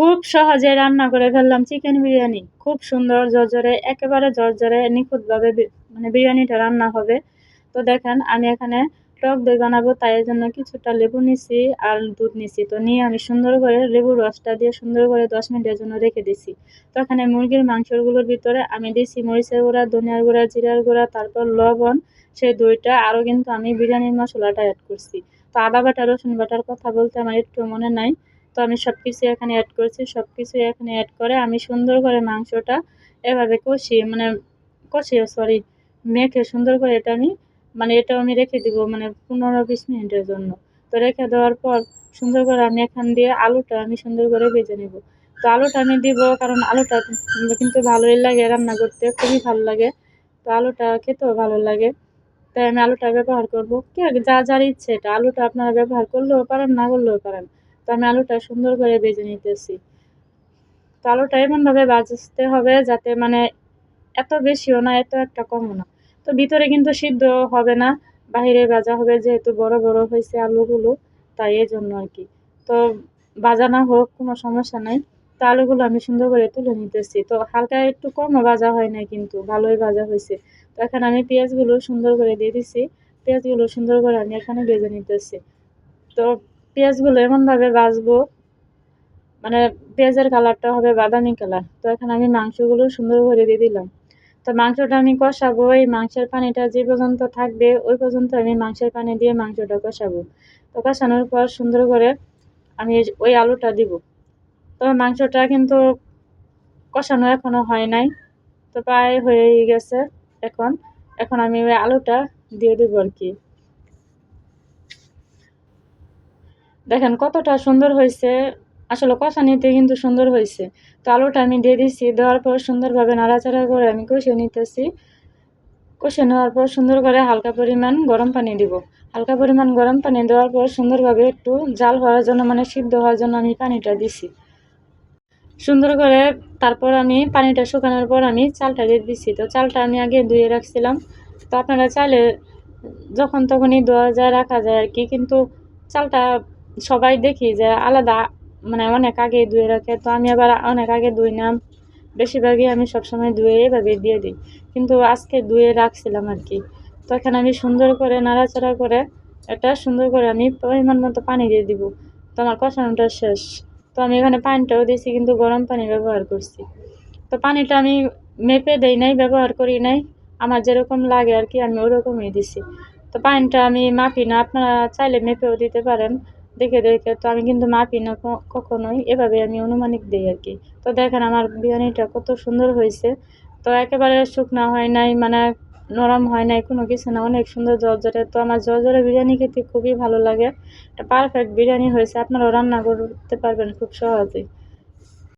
খুব সহজে রান্না করে ফেললাম চিকেন বিরিয়ানি। খুব সুন্দর জর্জরে একেবারে জর্জরে নিখুঁতভাবে মানে বিরিয়ানিটা রান্না হবে। তো দেখেন, আমি এখানে টক দই বানাবো, তাই জন্য কিছুটা লেবু নিছি আর দুধ নিছি। তো নিয়ে আমি সুন্দর করে লেবুর রসটা দিয়ে সুন্দর করে দশ মিনিটের জন্য রেখে দিছি। তো এখানে মুরগির মাংসগুলোর ভিতরে আমি দিছি মরিচের গুঁড়া, ধনিয়ার গুঁড়া, জিরার গুঁড়া, তারপর লবণ, সেই দইটা, আরও কিন্তু আমি বিরিয়ানির মশলাটা অ্যাড করছি। তো আদা বাটা, রসুন বাটার কথা বলতে আমার একটু মনে নাই। তো আমি সব কিছু এখানে অ্যাড করেছি সব কিছু এখানে অ্যাড করে আমি সুন্দর করে মাংসটা এভাবে কষিয়ে মানে কষিয়ে সরি মেখে সুন্দর করে এটা আমি মানে এটাও আমি রেখে দিব মানে পনেরো বিশ মিনিটের জন্য। তো রেখে দেওয়ার পর সুন্দর করে আমি এখান দিয়ে আলুটা আমি সুন্দর করে ভেজে নেব। তো আলুটা আমি দিব কারণ আলুটা কিন্তু ভালোই লাগে রান্না করতে, খুবই ভালো লাগে। তো আলুটা খেতেও ভালো লাগে। তাই আমি আলুটা ব্যবহার করব। কি যা, যার ইচ্ছে এটা। আলুটা আপনারা ব্যবহার করলেও পারেন, না করলেও পারেন। তো আমি আলুটা সুন্দর করে ভেজে নিতেছি। তো আলুটা এমনভাবে ভাজতে হবে যাতে মানে এত বেশিও না, এত একটা কমও না। তো ভিতরে কিন্তু সিদ্ধ হবে না, বাহিরে ভাজা হবে যেহেতু বড় বড় হয়েছে আলুগুলো, তাই এই জন্য আর কি। তো ভাজা না হোক, কোনো সমস্যা নাই। তো আলুগুলো আমি সুন্দর করে তুলে নিতেছি। তো হালকা একটু কমও ভাজা হয় নাই কিন্তু, ভালোই ভাজা হয়েছে। তো এখন আমি পেঁয়াজগুলো সুন্দর করে দিয়ে দিছি। পেঁয়াজগুলো সুন্দর করে আমি এখানে ভেজে নিতেছি। তো পেঁয়াজগুলো এমনভাবে ভাজবো মানে পেঁয়াজের কালারটা হবে বাদামি কালার। তো এখানে আমি মাংসগুলো সুন্দর করে দিয়ে দিলাম। তো মাংসটা আমি কষাবো, এই মাংসের পানিটা যে পর্যন্ত থাকবে ওই পর্যন্ত আমি মাংসের পানি দিয়ে মাংসটা কষাবো। তো কষানোর পর সুন্দর করে আমি ওই আলুটা দিব। তো মাংসটা কিন্তু কষানো এখনও হয় নাই, তো প্রায় হয়ে গেছে এখন। এখন আমি ওই আলুটা দিয়ে দেবো আর কি। দেখেন কতটা সুন্দর হয়েছে। আসলে কষা নিতে কিন্তু সুন্দর হয়েছে। তো আলুটা আমি দিয়ে দিচ্ছি দেওয়ার পর সুন্দরভাবে নাড়াচাড়া করে আমি কষিয়ে নিতেছি। কষিয়ে নেওয়ার পর সুন্দর করে হালকা পরিমাণ গরম পানি দিব। হালকা পরিমাণ গরম পানি দেওয়ার পর সুন্দরভাবে একটু জাল হওয়ার জন্য মানে সিদ্ধ হওয়ার জন্য আমি পানিটা দিছি। সুন্দর করে তারপর আমি পানিটা শুকানোর পর আমি চালটা দিয়ে দিচ্ছি তো চালটা আমি আগে ধুয়ে রাখছিলাম। তো আপনারা চাইলে যখন তখনই ধোয়া যায়, রাখা যায় আর কি। কিন্তু চালটা সবাই দেখি যে আলাদা মানে অনেক আগে ধুয়ে রাখে, তো আমি আবার অনেক আগে ধুই নাম, বেশিরভাগই আমি সবসময় ধুয়ে এভাবে দিয়ে দিই। কিন্তু আজকে ধুয়ে রাখছিলাম আর কি। তো এখানে আমি সুন্দর করে নাড়াচাড়া করে, এটা সুন্দর করে আমি পরিমাণ মতো পানি দিয়ে দিব। তো আমার কষানোটা শেষ। তো আমি এখানে পানিটাও দিয়েছি কিন্তু গরম পানি ব্যবহার করছি। তো পানিটা আমি মেপে দেই নাই, ব্যবহার করি নাই। আমার যেরকম লাগে আর কি, আমি ওরকমই দিছি। তো পানিটা আমি মাপি না, আপনারা চাইলে মেপেও দিতে পারেন। দেখে দেখে তো আমি কিন্তু মাপি না কখনোই এভাবে আমি অনুমানিক দিই আর কি। তো দেখেন আমার বিরিয়ানিটা কত সুন্দর হয়েছে। তো একেবারে শুকনা হয় নাই মানে নরম হয় নাই, কোনো কিছু না, অনেক সুন্দর জর্জরে তো আমার জর্জরে বিরিয়ানি খেতে খুবই ভালো লাগে। এটা পারফেক্ট বিরিয়ানি হয়েছে। আপনারাও রান্না করতে পারবেন খুব সহজেই।